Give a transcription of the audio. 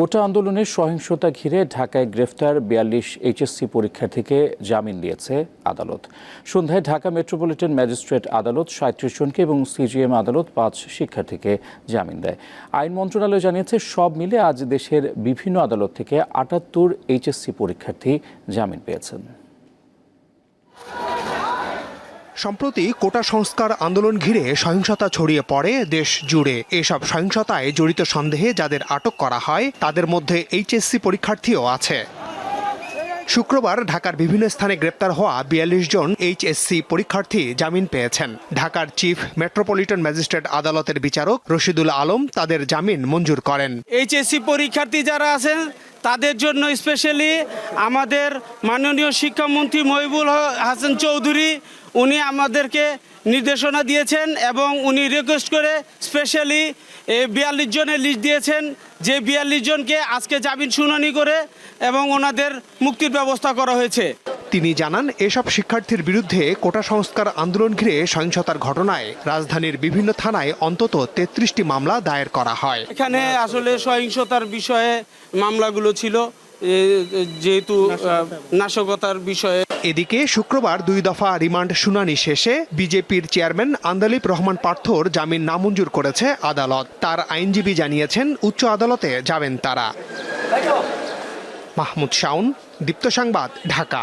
কোটা আন্দোলনের সহিংসতা ঘিরে ঢাকায় গ্রেফতার বিয়াল্লিশ এইচএসসি পরীক্ষার্থীকে জামিন দিয়েছে আদালত। সন্ধ্যায় ঢাকা মেট্রোপলিটন ম্যাজিস্ট্রেট আদালত সাঁত্রিশ জনকে এবং সিজিএম আদালত পাঁচ শিক্ষার্থীকে জামিন দেয়। আইন মন্ত্রণালয় জানিয়েছে, সব মিলে আজ দেশের বিভিন্ন আদালত থেকে আটাত্তর এইচএসসি পরীক্ষার্থী জামিন পেয়েছেন। সম্প্রতি কোটা সংস্কার আন্দোলন ঘিরে সহিংসতা ছড়িয়ে পড়ে দেশ জুড়ে। এসব সহিংসতায় জড়িত সন্দেহে যাদের আটক করা হয়, তাদের মধ্যে এইচএসসি পরীক্ষার্থীও আছে। শুক্রবার ঢাকার বিভিন্ন স্থানে গ্রেপ্তার হওয়া বিয়াল্লিশ জন এইচএসসি পরীক্ষার্থী জামিন পেয়েছেন। ঢাকার চিফ মেট্রোপলিটন ম্যাজিস্ট্রেট আদালতের বিচারক রশিদুল আলম তাদের জামিন মঞ্জুর করেন। এইচএসসি পরীক্ষার্থী যারা আছেন তাদের জন্য স্পেশালি আমাদের মাননীয় শিক্ষামন্ত্রী মহিবুল হাসান চৌধুরী, উনি আমাদেরকে নির্দেশনা দিয়েছেন এবং উনি রিকোয়েস্ট করে স্পেশালি বিয়াল্লিশ জনের লিস্ট দিয়েছেন। যে বিয়াল্লিশ জনকে আজকে জামিন শুনানি করে এবং ওনাদের মুক্তির ব্যবস্থা করা হয়েছে। তিনি জানান এসব শিক্ষার্থীর বিরুদ্ধে কোটা সংস্কার আন্দোলন ঘিরে সহিংসতার ঘটনায় রাজধানীর বিভিন্ন থানায় অন্তত তেত্রিশটি মামলা দায়ের করা হয়। এখানে আসলে সহিংসতার বিষয়ে মামলাগুলো ছিল যেহেতু নাশকতার বিষয়ে। এদিকে শুক্রবার দুই দফা রিমান্ড শুনানি শেষে বিজেপির চেয়ারম্যান আন্দালিব রহমান পার্থর জামিন নামঞ্জুর করেছে আদালত। তার আইনজীবী জানিয়েছেন উচ্চ আদালতে যাবেন তারা। মাহমুদ শাউন দীপ্ত সংবাদ ঢাকা।